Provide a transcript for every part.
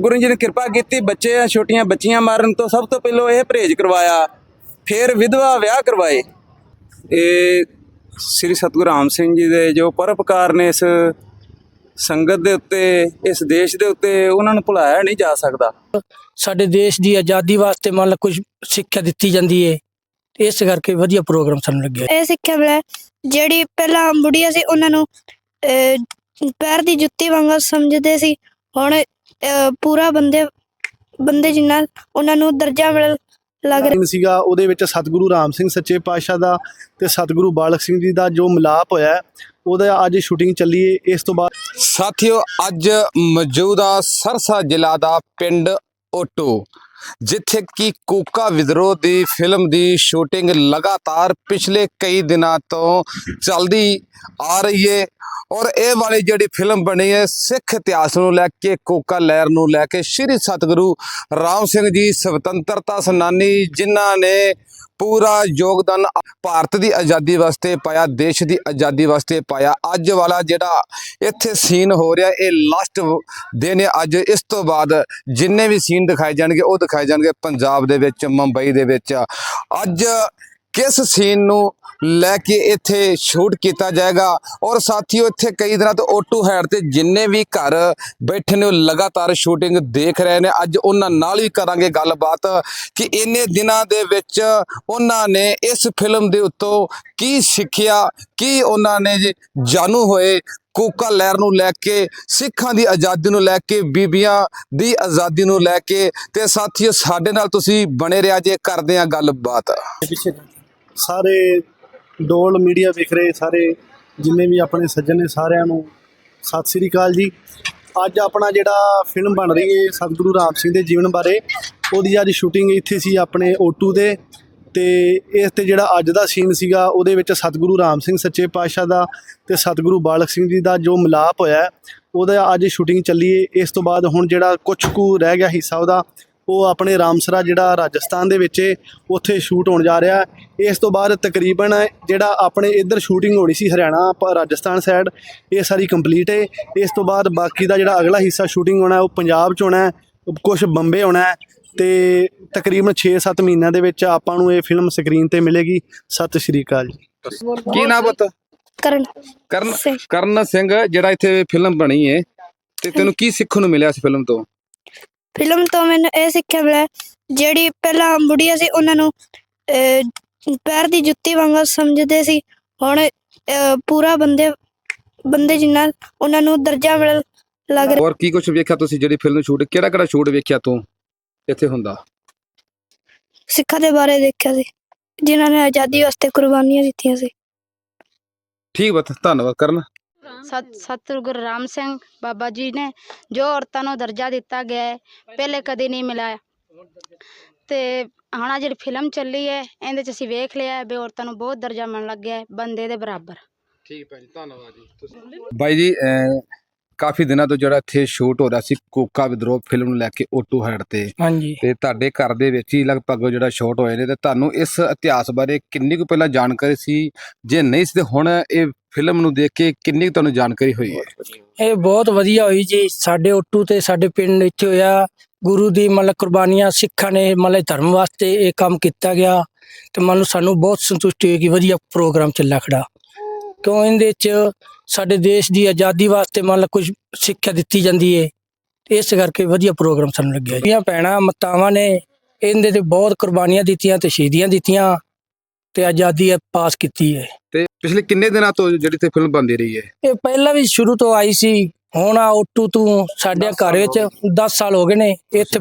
ਗੁਰੂ ਜੀ ਨੇ ਕਿਰਪਾ ਕੀਤੀ ਬੱਚੇ ਆ ਛੋਟੀਆਂ ਬੱਚੀਆਂ ਮਾਰਨ ਤੋਂ ਸਭ ਤੋਂ ਪਹਿਲਾਂ ਇਹ ਪਰਹੇਜ਼ ਕਰਵਾਇਆ ਫਿਰ ਵਿਧਵਾ ਵਿਆਹ ਕਰਵਾਏ। ਇਹ ਸ੍ਰੀ ਸਤਿਗੁਰੂ ਰਾਮ ਸਿੰਘ ਜੀ ਦੇ ਜੋ ਪਰਉਪਕਾਰ ਨੇ ਇਸ ਸੰਗਤ ਦੇ ਉੱਤੇ ਇਸ ਦੇਸ਼ ਦੇ ਉੱਤੇ ਉਹਨਾਂ ਨੂੰ ਭੁਲਾਇਆ ਨਹੀਂ ਜਾ ਸਕਦਾ। ਸਾਡੇ ਦੇਸ਼ ਦੀ ਆਜ਼ਾਦੀ ਵਾਸਤੇ ਮੰਨ ਲਾ ਕੁਝ ਸਿੱਖਿਆ ਦਿੱਤੀ ਜਾਂਦੀ ਹੈ ਇਸ ਕਰਕੇ ਵਧੀਆ ਪ੍ਰੋਗਰਾਮ ਸਾਨੂੰ ਲੱਗਿਆ। ਇਹ ਸਿੱਖਿਆ ਮਿਲਿਆ ਜਿਹੜੀ ਪਹਿਲਾਂ ਬੁੜੀਆਂ ਸੀ ਉਹਨਾਂ ਨੂੰ ਪੈਰ ਦੀ ਜੁੱਤੀ ਵਾਂਗ ਸਮਝਦੇ ਸੀ ਹੁਣ ਪੂਰਾ ਬੰਦੇ ਬੰਦੇ ਜਿੰਨਾ ਉਹਨਾਂ ਨੂੰ ਦਰਜਾ ਮਿਲਣ ਲੱਗ ਰਿਹਾ। ਸੀਗਾ ਉਹਦੇ ਵਿੱਚ ਸਤਿਗੁਰੂ ਰਾਮ ਸਿੰਘ ਸੱਚੇ ਪਾਤਸ਼ਾਹ ਦਾ ਤੇ ਸਤਿਗੁਰੂ ਬਾਲਕ ਸਿੰਘ ਜੀ ਦਾ ਜੋ ਮਿਲਾਪ ਹੋਇਆ ਉਹਦਾ ਅੱਜ ਸ਼ੂਟਿੰਗ ਚੱਲੀ ਹੈ ਇਸ ਤੋਂ ਬਾਅਦ ਸਾਥੀਓ ਅੱਜ ਮੌਜੂਦਾ ਸਰਸਾ ਜ਼ਿਲ੍ਹਾ ਦਾ ਪਿੰਡ ਓਟੋ। ਜਿੱਥੇ ਕਿ ਕੋਕਾ ਵਿਦਰੋਹ ਦੀ ਫਿਲਮ ਦੀ ਸ਼ੂਟਿੰਗ ਲਗਾਤਾਰ ਪਿਛਲੇ ਕਈ ਦਿਨਾਂ ਤੋਂ ਚੱਲਦੀ ਆ ਰਹੀ ਹੈ ਔਰ ਇਹ ਵਾਲੀ ਜਿਹੜੀ ਫਿਲਮ ਬਣੀ ਹੈ ਸਿੱਖ ਇਤਿਹਾਸ ਨੂੰ ਲੈ ਕੇ, ਕੋਕਾ ਲਹਿਰ ਨੂੰ ਲੈ ਕੇ, ਸ੍ਰੀ ਸਤਿਗੁਰੂ ਰਾਮ ਸਿੰਘ ਜੀ ਸੁਤੰਤਰਤਾ ਸੈਨਾਨੀ, ਜਿਨ੍ਹਾਂ ਨੇ ਪੂਰਾ ਯੋਗਦਾਨ ਭਾਰਤ ਦੀ ਆਜ਼ਾਦੀ ਵਾਸਤੇ ਪਾਇਆ, ਦੇਸ਼ ਦੀ ਆਜ਼ਾਦੀ ਵਾਸਤੇ ਪਾਇਆ। ਅੱਜ ਵਾਲਾ ਜਿਹੜਾ ਇੱਥੇ ਸੀਨ ਹੋ ਰਿਹਾ, ਇਹ ਲਾਸਟ ਦਿਨ ਹੈ ਅੱਜ ਇਸ ਤੋਂ ਬਾਅਦ ਜਿੰਨੇ ਵੀ ਸੀਨ ਦਿਖਾਏ ਜਾਣਗੇ, ਉਹ ਦਿਖਾਏ ਜਾਣਗੇ ਪੰਜਾਬ ਦੇ ਵਿੱਚ, ਮੁੰਬਈ ਦੇ ਵਿੱਚ। ਅੱਜ ਕਿਸ ਸੀਨ ਨੂੰ ਲੈ ਕੇ ਇੱਥੇ ਸ਼ੂਟ ਕੀਤਾ ਜਾਏਗਾ? ਔਰ ਸਾਥੀਓ, ਇੱਥੇ ਕਈ ਦਿਨਾਂ ਤੋਂ ਓਟੂ ਹੈਡ ਤੇ ਜਿੰਨੇ ਵੀ ਘਰ ਬੈਠੇ ਨੇ, ਉਹ ਲਗਾਤਾਰ ਸ਼ੂਟਿੰਗ ਦੇਖ ਰਹੇ ਨੇ। ਅੱਜ ਉਹਨਾਂ ਨਾਲ ਵੀ ਕਰਾਂਗੇ ਗੱਲਬਾਤ ਕਿ ਇੰਨੇ ਦਿਨਾਂ ਦੇ ਵਿੱਚ ਉਹਨਾਂ ਨੇ ਇਸ ਫਿਲਮ ਦੇ ਉੱਤੋਂ ਕੀ ਸਿੱਖਿਆ, ਕੀ ਉਹਨਾਂ ਨੇ ਜੇ ਜਾਣੂ ਹੋਏ ਕੋਕਾ ਲਹਿਰ ਨੂੰ ਲੈ ਕੇ, ਸਿੱਖਾਂ ਦੀ ਆਜ਼ਾਦੀ ਨੂੰ ਲੈ ਕੇ, ਬੀਬੀਆਂ ਦੀ ਆਜ਼ਾਦੀ ਨੂੰ ਲੈ ਕੇ। ਤੇ ਸਾਥੀਓ, ਸਾਡੇ ਨਾਲ ਤੁਸੀਂ ਬਣੇ ਰਿਹਾ ਜੇ, ਕਰਦੇ ਆ ਗੱਲਬਾਤ। ਸਾਰੇ ਡੋਲ ਮੀਡੀਆ ਵੇਖ ਰਹੇ ਸਾਰੇ, ਜਿੰਨੇ ਵੀ ਆਪਣੇ ਸੱਜਣ ਨੇ ਸਾਰਿਆਂ ਨੂੰ। ਸਤਿ ਸ੍ਰੀ ਅਕਾਲ ਜੀ। ਅੱਜ ਆਪਣਾ ਜਿਹੜਾ ਫਿਲਮ ਬਣ ਰਹੀ ਹੈ ਸਤਿਗੁਰੂ ਰਾਮ ਸਿੰਘ ਦੇ ਜੀਵਨ ਬਾਰੇ, ਉਹਦੀ ਅੱਜ ਸ਼ੂਟਿੰਗ ਇੱਥੇ ਸੀ ਆਪਣੇ ਓਟੂ ਦੇ। ਤੇ ਇਸ ਤੇ ਜਿਹੜਾ ਅੱਜ ਦਾ ਸੀਨ ਸੀਗਾ, ਉਹਦੇ ਵਿੱਚ ਸਤਿਗੁਰੂ ਰਾਮ ਸਿੰਘ ਸੱਚੇ ਪਾਤਸ਼ਾਹ ਦਾ ਤੇ ਸਤਿਗੁਰੂ ਬਾਲਕ ਸਿੰਘ ਜੀ ਦਾ ਜੋ ਮਿਲਾਪ ਹੋਇਆ, ਉਹਦਾ ਅੱਜ ਸ਼ੂਟਿੰਗ ਚੱਲੀ ਹੈ। ਇਸ ਤੋਂ ਬਾਅਦ ਹੁਣ ਜਿਹੜਾ ਕੁਛ ਕੁ ਰਹਿ ਗਿਆ ਹਿੱਸਾ ਉਹਦਾ ਉਹ ਆਪਣੇ ਰਾਮਸਰਾ ਜਿਹੜਾ ਰਾਜਸਥਾਨ ਦੇ ਵਿੱਚ ਹੈ, ਉੱਥੇ ਸ਼ੂਟ ਹੋਣ ਜਾ ਰਿਹਾ ਹੈ। ਇਸ ਤੋਂ ਬਾਅਦ ਤਕਰੀਬਨ ਜਿਹੜਾ ਆਪਣੇ ਇੱਧਰ ਸ਼ੂਟਿੰਗ ਹੋਣੀ ਸੀ ਹਰਿਆਣਾ ਰਾਜਸਥਾਨ ਸਾਈਡ ਇਹ ਸਾਰੀ ਕੰਪਲੀਟ ਹੈ। ਇਸ ਤੋਂ ਬਾਅਦ ਬਾਕੀ ਦਾ ਜਿਹੜਾ ਅਗਲਾ ਹਿੱਸਾ ਸ਼ੂਟਿੰਗ ਹੋਣਾ ਉਹ ਪੰਜਾਬ 'ਚ ਹੋਣਾ ਕੁਝ ਬੰਬੇ ਹੋਣਾ ਹੈ ਤੇ ਤਕਰੀਬਨ 6-7 ਮਹੀਨਿਆਂ ਦੇ ਵਿੱਚ ਆਪਾਂ ਨੂੰ ਇਹ ਫਿਲਮ ਸਕਰੀਨ ਤੇ ਮਿਲੇਗੀ। ਸਤਿ ਸ਼੍ਰੀ ਅਕਾਲ ਜੀ। ਕੀ ਨਾਮ ਬਤ ਕਰਨ ਕਰਨ ਸਿੰਘ। ਕਰਨ ਸਿੰਘ ਜਿਹੜਾ ਇੱਥੇ ਫਿਲਮ ਬਣੀ ਹੈ। ਤੇ ਤੈਨੂੰ ਕੀ ਸਿੱਖਣ ਨੂੰ ਮਿਲਿਆ ਇਸ ਫਿਲਮ ਤੋਂ? ਫਿਲਮ ਤੋਂ ਮੈਨੂੰ ਇਹ ਸਿੱਖਿਆ ਮਿਲਿਆ ਜਿਹੜੀ ਪਹਿਲਾਂ ਬੁੜੀਆਂ ਸੀ ਉਹਨਾਂ ਨੂੰ ਪੈਰ ਦੀ ਜੁੱਤੀ ਵਾਂਗ ਸਮਝਦੇ ਸੀ। ਹੁਣ ਪੂਰਾ ਬੰਦੇ ਬੰਦੇ ਜਿੰਨਾ ਉਹਨਾਂ ਨੂੰ ਦਰਜਾ ਮਿਲਣ ਲੱਗ ਰਿਹਾ। ਹੋਰ ਕੀ ਕੁਝ ਵੇਖਿਆ ਤੁਸੀਂ ਜਿਹੜੀ ਫਿਲਮ ਸ਼ੂਟ ਕਿਹੜਾ ਕਿਹੜਾ ਸ਼ੂਟ ਵੇਖਿਆ ਤੂੰ ਇੱਥੇ ਹੁੰਦਾ? ਸਿੱਖਾਂ ਦੇ ਬਾਰੇ ਦੇਖਿਆ ਸੀ ਜਿਨ੍ਹਾਂ ਨੇ ਆਜ਼ਾਦੀ ਵਾਸਤੇ ਕੁਰਬਾਨੀਆਂ ਦਿੱਤੀਆਂ ਸੀ। ਠੀਕ ਬਤ ਧੰਨਵਾਦ ਕਰਨ। ਸਤ ਸਤਿਗੁਰੂ ਰਾਮ ਸਿੰਘ ਬਾਬਾ ਜੀ ਨੇ ਜੋ ਔਰਤਾਂ ਨੂੰ ਦਰਜਾ ਦਿੱਤਾ ਗਿਆ ਹੈ ਪਹਿਲੇ ਕਦੇ ਨਹੀਂ ਮਿਲਿਆ। ਤੇ ਹੁਣ ਜਿਹੜੀ ਫਿਲਮ ਚੱਲੀ ਹੈ ਇਹਦੇ ਚ ਅਸੀਂ ਵੇਖ ਲਿਆ ਹੈ ਵੀ ਔਰਤਾਂ ਨੂੰ ਬਹੁਤ ਦਰਜਾ ਮਿਲਣ ਲੱਗਿਆ ਹੈ ਬੰਦੇ ਦੇ ਬਰਾਬਰ। ਠੀਕ ਭੈਣ ਧੰਨਵਾਦ ਜੀ। ਤੁਸੀਂ ਬਾਈ ਜੀ ਅਹ, ਕਾਫੀ ਦਿਨਾਂ ਤੋਂ ਜਿਹੜਾ ਇੱਥੇ ਸ਼ੂਟ ਹੋ ਰਿਹਾ ਸੀ ਕੋਕਾ ਵਿਦਰੋਹ ਫਿਲਮ ਨੂੰ ਲੈ ਕੇ ਓਟੂ ਹੈਡ ਤੇ। ਹਾਂਜੀ। ਤੇ ਤੁਹਾਡੇ ਘਰ ਦੇ ਵਿੱਚ ਹੀ ਲਗਭਗ ਜਿਹੜਾ ਸ਼ਾਟ ਹੋਏ ਨੇ ਤੇ ਤੁਹਾਨੂੰ ਇਸ ਇਤਿਹਾਸ ਬਾਰੇ ਕਿੰਨੀ ਕੁ ਪਹਿਲਾਂ ਜਾਣਕਾਰੀ ਸੀ? ਜੇ ਨਹੀਂ ਸੀ ਤੇ ਹੁਣ ਇਹ ਫਿਲਮ ਨੂੰ ਦੇਖ ਕੇ ਕਿੰਨੀ ਕੁ ਤੁਹਾਨੂੰ ਜਾਣਕਾਰੀ ਹੋਈ ਹੈ? ਇਹ ਬਹੁਤ ਵਧੀਆ ਹੋਈ ਜੀ। ਸਾਡੇ ਓਟੂ ਤੇ ਸਾਡੇ ਪਿੰਡ ਇੱਥੇ ਹੋਇਆ। ਗੁਰੂ ਦੀ ਮਤਲਬ ਕੁਰਬਾਨੀਆਂ ਸਿੱਖਾਂ ਨੇ ਮਤਲਬ ਧਰਮ ਵਾਸਤੇ ਇਹ ਕੰਮ ਕੀਤਾ ਗਿਆ। ਤੇ ਮੰਨ ਸਾਨੂੰ ਬਹੁਤ ਸੰਤੁਸ਼ਟੀ ਹੋਈ ਕਿ ਵਧੀਆ ਪ੍ਰੋਗਰਾਮ ਚੱਲਿਆ ਖੜਾ। ਕਿਉਂ ਇਹਦੇ ਚ ਸਾਡੇ ਦੇਸ਼ ਦੀ ਆਜ਼ਾਦੀ ਵਾਸਤੇ ਮਤਲਬ ਲਓ ਕੁਝ ਸਿੱਖਿਆ ਦਿੱਤੀ ਜਾਂਦੀ ਹੈ ਇਸ ਕਰਕੇ ਵਧੀਆ ਪ੍ਰੋਗਰਾਮ ਸਾਨੂੰ ਲੱਗਿਆ ਜੀ। ਇਹ ਭੈਣਾਂ, ਮਾਤਾਵਾਂ ਨੇ ਇਹਦੇ ਤੇ ਬਹੁਤ ਕੁਰਬਾਨੀਆਂ ਦਿੱਤੀਆਂ ਤੇ ਸ਼ਹੀਦੀਆਂ ਦਿੱਤੀਆਂ। ਤੇ ਆਜ਼ਾਦੀ ਪਾਸ ਕੀਤੀ ਹੈ। ਤੇ ਪਿਛਲੇ ਕਿੰਨੇ ਦਿਨਾਂ ਤੋਂ ਜਿਹੜੀ ਤੇ ਫਿਲਮ ਬਣਦੀ ਰਹੀ ਹੈ? ਇਹ ਪਹਿਲਾਂ ਵੀ ਸ਼ੁਰੂ ਤੋਂ ਆਈ ਸੀ ਹੁਣ ਆ ਓਟੂ ਤੋਂ ਸਾਡੇ ਘਰ ਵਿੱਚ 10 ਸਾਲ ਹੋ ਗਏ ਨੇ ਇੱਥੇ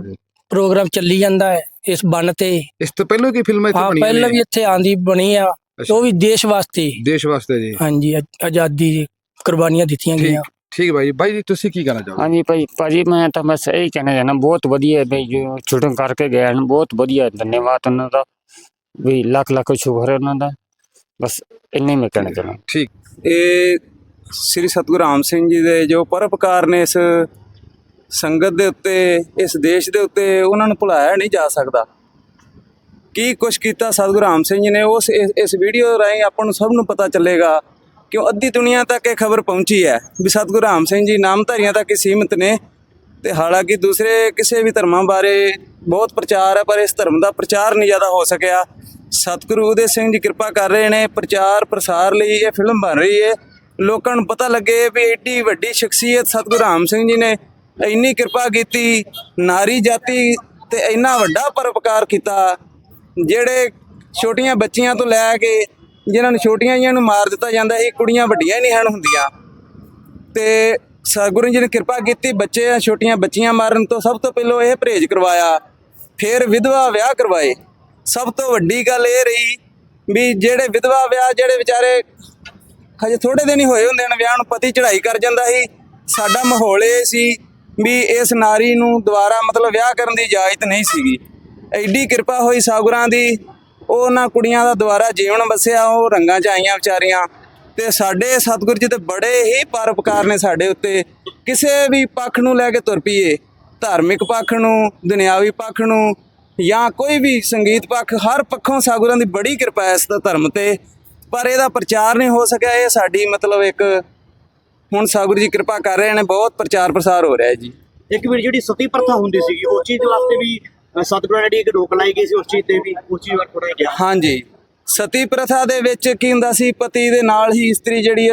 ਪ੍ਰੋਗਰਾਮ ਚੱਲੀ ਜਾਂਦਾ ਹੈ ਇਸ ਬਨ ਤੇ। ਇਸ ਤੋਂ ਪਹਿਲਾਂ ਕੀ ਫਿਲਮਾਂ ਇੱਥੇ ਹਾਂ ਬਣੀਆਂ ਪਹਿਲਾਂ? ਵੀ ਇੱਥੇ ਆਂਦੀ ਬਣੀ ਆ ਉਹ ਵੀ ਦੇਸ਼ ਵਾਸਤੇ। ਦੇਸ਼ ਵਾਸਤੇ ਜੀ। ਹਾਂਜੀ ਆਜ਼ਾਦੀ ਦੀ ਕੁਰਬਾਨੀਆਂ ਦਿੱਤੀਆਂ ਠੀਕ ਗਈਆਂ। ਠੀਕ ਜੀ ਬਾਈ ਜੀ ਤੁਸੀਂ ਕੀ ਕਹਿਣਾ ਚਾਹੋਗੇ? ਹਾਂਜੀ ਭਾਈ ਭਾਜੀ ਮੈਂ ਤਾਂ ਬਸ ਇਹੀ ਕਹਿਣਾ ਚਾਹੁੰਦਾ ਬਹੁਤ ਵਧੀਆ ਹੈ ਬਈ ਜੋ ਸ਼ੂਟਿੰਗ ਕਰਕੇ ਗਏ ਹਨ ਬਹੁਤ ਵਧੀਆ ਧੰਨਵਾਦ ਉਹਨਾਂ ਦਾ। ਵੀ ਲੱਖ ਲੱਖ ਸ਼ੁਕਰ ਹੈ ਉਹਨਾਂ ਦਾ। ਬਸ ਇੰਨੇ ਮੈਂ ਕਹਿਣਾ ਚਾਹੁੰਦਾ। ਇਹ ਸ੍ਰੀ ਸਤਿਗੁਰੂ ਰਾਮ ਸਿੰਘ ਜੀ ਦੇ ਜੋ ਪਰਉਪਕਾਰ ਨੇ ਇਸ ਸੰਗਤ ਦੇ ਉੱਤੇ, ਇਸ ਦੇਸ਼ ਦੇ ਉੱਤੇ, ਉਹਨਾਂ ਨੂੰ ਭੁਲਾਇਆ ਨਹੀਂ ਜਾ ਸਕਦਾ। ਕੀ ਕੁਛ ਕੀਤਾ ਸਤਿਗੁਰੂ ਰਾਮ ਸਿੰਘ ਜੀ ਨੇ, ਉਸ ਇਸ- ਇਸ ਵੀਡੀਓ ਰਾਹੀਂ ਆਪਾਂ ਨੂੰ ਸਭ ਨੂੰ ਪਤਾ ਚੱਲੇਗਾ ਕਿਉਂ ਅੱਧੀ ਦੁਨੀਆ ਤੱਕ ਇਹ ਖਬਰ ਪਹੁੰਚੀ ਹੈ ਵੀ ਸਤਿਗੁਰੂ ਰਾਮ ਸਿੰਘ ਜੀ ਨਾਮਧਾਰੀਆਂ ਤੱਕ ਹੀ ਸੀਮਿਤ ਨੇ। ਤੇ ਹਾਲਾਂਕਿ ਦੂਸਰੇ ਕਿਸੇ ਵੀ ਧਰਮਾਂ ਬਾਰੇ ਬਹੁਤ ਪ੍ਰਚਾਰ ਹੈ, ਪਰ ਇਸ ਧਰਮ ਦਾ ਪ੍ਰਚਾਰ ਨਹੀਂ ਜ਼ਿਆਦਾ ਹੋ ਸਕਿਆ। ਸਤਿਗੁਰੂ ਉਦੇ ਸਿੰਘ ਜੀ ਕਿਰਪਾ ਕਰ ਰਹੇ ਨੇ, ਪ੍ਰਚਾਰ ਪ੍ਰਸਾਰ ਲਈ ਇਹ ਫਿਲਮ ਬਣ ਰਹੀ ਹੈ। ਲੋਕਾਂ ਨੂੰ ਪਤਾ ਲੱਗੇ ਵੀ ਏਡੀ ਵੱਡੀ ਸ਼ਖਸੀਅਤ ਸਤਿਗੁਰੂ ਰਾਮ ਸਿੰਘ ਜੀ ਨੇ ਇੰਨੀ ਕਿਰਪਾ ਕੀਤੀ, ਨਾਰੀ ਜਾਤੀ ਤੇ ਇੰਨਾ ਵੱਡਾ ਪਰਉਪਕਾਰ ਕੀਤਾ, ਜਿਹੜੇ ਛੋਟੀਆਂ ਬੱਚੀਆਂ ਤੋਂ ਲੈ ਕੇ ਜਿਨ੍ਹਾਂ ਨੂੰ ਛੋਟੀਆਂ ਜੀਆਂ ਨੂੰ ਮਾਰ ਦਿੱਤਾ ਜਾਂਦਾ ਸੀ ਕੁੜੀਆਂ ਵੱਡੀਆਂ ਹੀ ਨਹੀਂ ਹਨ ਹੁੰਦੀਆਂ। ਤੇ ਸਤਿਗੁਰੂ ਜੀ ਨੇ ਕਿਰਪਾ ਕੀਤੀ, ਬੱਚੇ ਛੋਟੀਆਂ ਬੱਚੀਆਂ ਮਾਰਨ ਤੋਂ ਸਭ ਤੋਂ ਪਹਿਲਾਂ ਇਹ ਪਰਹੇਜ਼ ਕਰਵਾਇਆ, ਫਿਰ ਵਿਧਵਾ ਵਿਆਹ ਕਰਵਾਏ। ਸਭ ਤੋਂ ਵੱਡੀ ਗੱਲ ਇਹ ਰਹੀ ਵੀ ਜਿਹੜੇ ਵਿਧਵਾ ਵਿਆਹ, ਜਿਹੜੇ ਵਿਚਾਰੇ ਹਜੇ ਥੋੜੇ ਦਿਨ ਹੀ ਹੋਏ ਹੁੰਦੇ ਨੇ ਵਿਆਹ ਨੂੰ ਪਤੀ ਚੜ੍ਹਾਈ ਕਰ ਜਾਂਦਾ ਸੀ, ਸਾਡਾ ਮਾਹੌਲ ਇਹ ਸੀ ਵੀ ਇਸ ਨਾਰੀ ਨੂੰ ਦੁਬਾਰਾ ਮਤਲਬ ਵਿਆਹ ਕਰਨ ਦੀ ਇਜਾਜ਼ਤ ਨਹੀਂ ਸੀਗੀ। ਐਡੀ ਕਿਰਪਾ ਹੋਈ ਸਾਗੁਰਾਂ ਦੀ ਉਹਨਾਂ ਕੁੜੀਆਂ ਦਾ ਦੁਬਾਰਾ ਜੀਵਨ ਵਸਿਆ, ਉਹ ਰੰਗਾਂ 'ਚ ਆਈਆਂ ਵਿਚਾਰੀਆਂ। ਤੇ ਸਾਡੇ ਸਤਿਗੁਰੂ ਜੀ ਤੇ ਬੜੇ ਹੀ ਪਰਉਪਕਾਰ ਨੇ ਸਾਡੇ ਉੱਤੇ। ਕਿਸੇ ਵੀ ਪੱਖ ਨੂੰ ਲੈ ਕੇ ਤੁਰ ਪਈਏ ਧਾਰਮਿਕ ਪੱਖ ਨੂੰ ਦੁਨਿਆਵੀ ਪੱਖ ਨੂੰ ਜਾਂ ਕੋਈ ਵੀ ਸੰਗੀਤ ਪੱਖ ਹਰ ਪੱਖੋਂ ਸਾਗੁਰਾਂ ਦੀ ਬੜੀ ਕਿਰਪਾ ਹੈ ਇਸ ਦਾ ਧਰਮ ਤੇ। ਪਰ ਇਹਦਾ ਪ੍ਰਚਾਰ ਨਹੀਂ ਹੋ ਸਕਿਆ ਇਹ ਸਾਡੀ ਮਤਲਬ ਇੱਕ ਹੁਣ ਸਾਗੁਰੂ ਜੀ ਕਿਰਪਾ ਕਰ ਰਹੇ ਨੇ ਬਹੁਤ ਪ੍ਰਚਾਰ ਪ੍ਰਸਾਰ ਹੋ ਰਿਹਾ ਹੈ ਜੀ। ਇੱਕ ਵੀਰ ਜਿਹੜੀ ਸਤੀ ਪ੍ਰਥਾ ਹੁੰਦੀ ਸੀਗੀ ਉਸ ਚੀਜ਼ ਦੇ ਵਾਸਤੇ ਵੀ ਸਤਿਗੁਰਾਂ ਨੇ ਇੱਕ ਰੋਕ ਲਾਈ ਗਈ ਸੀ ਉਸ ਚੀਜ਼ ਤੇ ਵੀ ਉਸ ਚੀਜ਼ ਬਾਰੇ ਥੋੜਾ ਜਿਹਾ। ਹਾਂਜੀ। ਸਤੀ ਪ੍ਰਥਾ ਦੇ ਵਿੱਚ ਕੀ ਹੁੰਦਾ ਸੀ? ਪਤੀ ਦੇ ਨਾਲ ਹੀ ਇਸਤਰੀ ਜਿਹੜੀ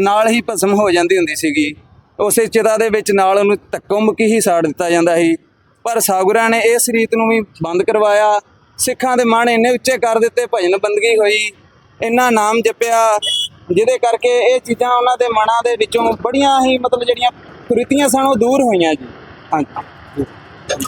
ਨਾਲ ਹੀ ਭਸਮ ਹੋ ਜਾਂਦੀ ਹੁੰਦੀ ਸੀਗੀ। ਉਸੇ ਚਿਤਾ ਦੇ ਵਿੱਚ ਨਾਲ ਉਹਨੂੰ ਧੱਕੋ ਮੁੱਕੀ ਹੀ ਸਾੜ ਦਿੱਤਾ ਜਾਂਦਾ ਸੀ। ਪਰ ਸਾਗੁਰਾਂ ਨੇ ਇਸ ਰੀਤ ਨੂੰ ਵੀ ਬੰਦ ਕਰਵਾਇਆ। ਸਿੱਖਾਂ ਦੇ ਮਨ ਇੰਨੇ ਉੱਚੇ ਕਰ ਦਿੱਤੇ, ਭਜਨ ਬੰਦਗੀ ਹੋਈ। ਇੰਨਾ ਨਾਮ ਜਪਿਆ, ਜਿਹਦੇ ਕਰਕੇ ਇਹ ਚੀਜ਼ਾਂ ਉਹਨਾਂ ਦੇ ਮਨਾਂ ਦੇ ਵਿੱਚੋਂ ਬੜੀਆਂ ਹੀ ਮਤਲਬ ਜਿਹੜੀਆਂ ਕੁਰੀਤੀਆਂ ਸਨ, ਉਹ ਦੂਰ ਹੋਈਆਂ ਜੀ। ਹਾਂਜੀ।